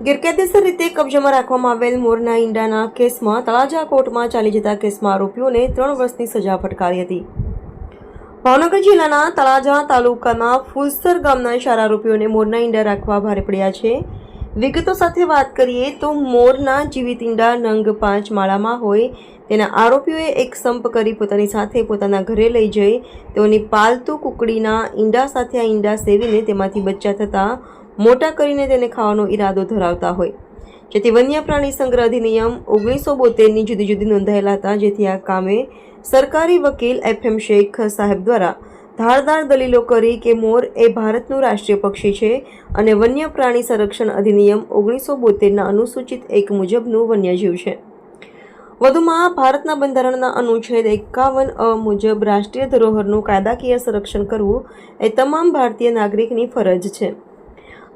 ગેરકાયદેસર રીતે કબજામાં રાખવામાં આવેલ મોરના ઈંડાના કેસમાં તળાજા કોર્ટમાં ચાલી જતા કેસમાં આરોપીઓને ત્રણ વર્ષની સજા ફટકારી હતી. ભાવનગર જિલ્લાના તળાજા તાલુકાના ફુલસર ગામના ચાર આરોપીઓને મોરના ઈંડા રાખવા ભારે પડ્યા છે. વિગતો સાથે વાત કરીએ તો મોરના જીવિત ઈંડા નંગ પાંચ માળામાં હોય તેના આરોપીઓએ એક સંપ કરી પોતાની સાથે પોતાના ઘરે લઈ જઈ તેઓની પાલતુ કુકડીના ઈંડા સાથે આ ઈંડા સેવીને તેમાંથી બચ્ચા થતાં મોટા કરીને તેને ખાવાનો ઈરાદો ધરાવતા હોય. જેથી વન્ય પ્રાણી સંગ્રહ અધિનિયમ ઓગણીસો બોતેરની જુદી જુદી નોંધાયેલા હતા. જેથી આ કામે સરકારી વકીલ એફ એમ શેખ સાહેબ દ્વારા ધારદાર દલીલો કરી કે મોર એ ભારતનું રાષ્ટ્રીય પક્ષી છે અને વન્ય પ્રાણી સંરક્ષણ અધિનિયમ ઓગણીસો બોતેરના અનુસૂચિત એક મુજબનું વન્યજીવ છે. વધુમાં ભારતના બંધારણના અનુચ્છેદ એકાવન અ મુજબ રાષ્ટ્રીય ધરોહરનું કાયદાકીય સંરક્ષણ કરવું એ તમામ ભારતીય નાગરિકની ફરજ છે.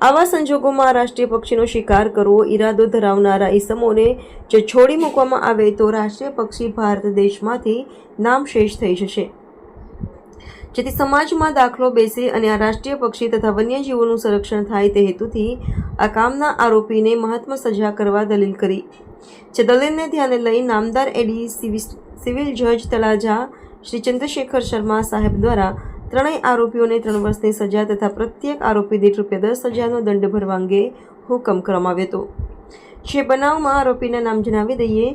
આવા સંજોગોમાં રાષ્ટ્રીય પક્ષીનો શિકાર કરવો, ઈરાદો ધરાવનારા ઈસમોને જો છોડી મૂકવામાં આવે તો રાષ્ટ્રીય પક્ષી ભારત દેશમાંથી નામશેષ થઈ જશે. જેથી સમાજમાં દાખલો બેસે અને આ રાષ્ટ્રીય પક્ષી તથા વન્યજીવોનું સંરક્ષણ થાય તે હેતુથી આ કામના આરોપીને મહાત્મા સજા કરવા દલીલ કરી. જે દલીલને ધ્યાને લઈ નામદાર એડી સિવિલ જજ તળાજા શ્રી ચંદ્રશેખર શર્મા સાહેબ દ્વારા ત્રણેય આરોપીઓને ત્રણ વર્ષની સજા તથા પ્રત્યેક આરોપી દીઠ રૂપિયા દસ હજારનો દંડ ભરવા અંગે હુકમ કરવામાં આવ્યો હતો. જે બનાવમાં આરોપીના નામ જણાવી દઈએ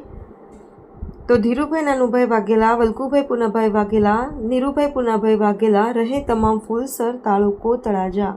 તો ધીરુભાઈ નાનુભાઈ વાઘેલા, વલ્કુભાઈ પુનાભાઈ વાઘેલા, નીરુભાઈ પુનાભાઈ વાઘેલા રહે તમામ ફૂલસર તાલુકો તળાજા.